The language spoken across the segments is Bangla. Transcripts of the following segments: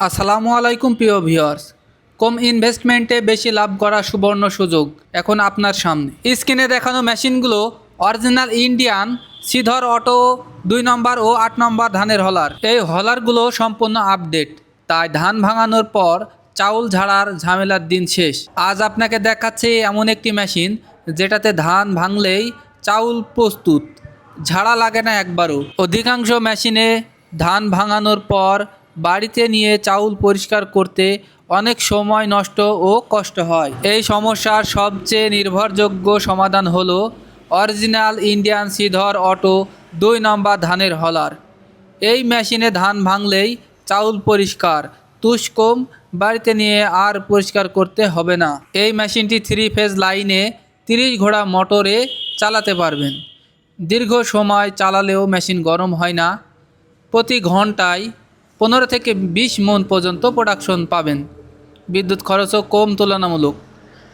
আসসালামু আলাইকুম প্রিয় ভিউয়ার্স। কম ইনভেস্টমেন্টে বেশি লাভ করা সুবর্ণ সুযোগ এখন আপনার সামনে। স্ক্রিনে দেখানো মেশিনগুলো অরিজিনাল ইন্ডিয়ান সিধর অটো দুই নম্বর ও আট নম্বর ধানের হলার। এই হলারগুলো সম্পূর্ণ আপডেট তাই ধান ভাঙানোর পর চাউল ঝাড়ার ঝামেলার দিন শেষ। আজ আপনাকে দেখাচ্ছে এমন একটি মেশিন যেটাতে ধান ভাঙলেই চাউল প্রস্তুত। ঝাড়া লাগে না একবারও। অধিকাংশ মেশিনে ধান ভাঙানোর পর বাড়িতে নিয়ে চাউল পরিষ্কার করতে অনেক সময় নষ্ট ও কষ্ট হয়। এই সমস্যার সবচেয়ে নির্ভরযোগ্য সমাধান হলো অরিজিনাল ইন্ডিয়ান সিধর অটো দুই নম্বর ধানের হলার। এই মেশিনে ধান ভাঙলেই চাউল পরিষ্কার, তুষ কম, বাড়িতে নিয়ে আর পরিষ্কার করতে হবে না। এই মেশিনটি থ্রি ফেজ লাইনে তিরিশ ঘোড়া মোটরে চালাতে পারবেন। দীর্ঘ সময় চালালেও মেশিন গরম হয় না। প্রতি ঘন্টায় পনেরো থেকে বিশ মন পর্যন্ত প্রোডাকশন পাবেন। বিদ্যুৎ খরচও কম তুলনামূলক।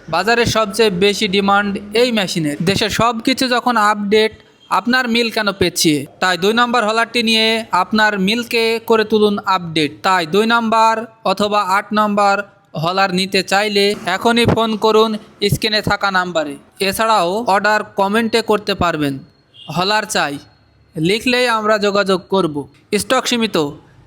বাজারে সবচেয়ে বেশি ডিমান্ড এই মেশিনের দেশের সব কিছু যখন আপডেট আপনার মিল কেন পেছিয়ে তাই দুই নম্বর হলারটি নিয়ে আপনার মিলকে করে তুলুন আপডেট তাই দুই নম্বর অথবা আট নম্বর হলার নিতে চাইলে এখনই ফোন করুন স্ক্রিনে থাকা নাম্বারে এছাড়াও অর্ডার কমেন্টে করতে পারবেন। হলার চাই। লিখলেই আমরা যোগাযোগ করব। স্টক সীমিত।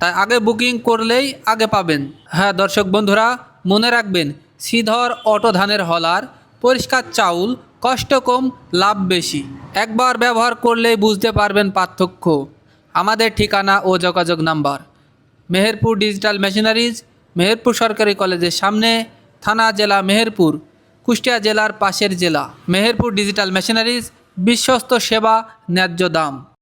তাই আগে বুকিং করলেই আগে পাবেন। হ্যাঁ দর্শক বন্ধুরা, মনে রাখবেন, শ্রীধর অটো ধানের হলার, পরিষ্কার চাউল, কষ্ট কম, লাভ বেশি। একবার ব্যবহার করলেই বুঝতে পারবেন পার্থক্য। আমাদের ঠিকানা ও যোগাযোগ number. Meherpur digital machineries, Meherpur সরকারি কলেজের সামনে, থানা জেলা মেহেরপুর, কুষ্টিয়া জেলার পাশের জেলা। মেহেরপুর ডিজিটাল মেশিনারিজ, বিশ্বস্ত সেবা, ন্যায্য দাম।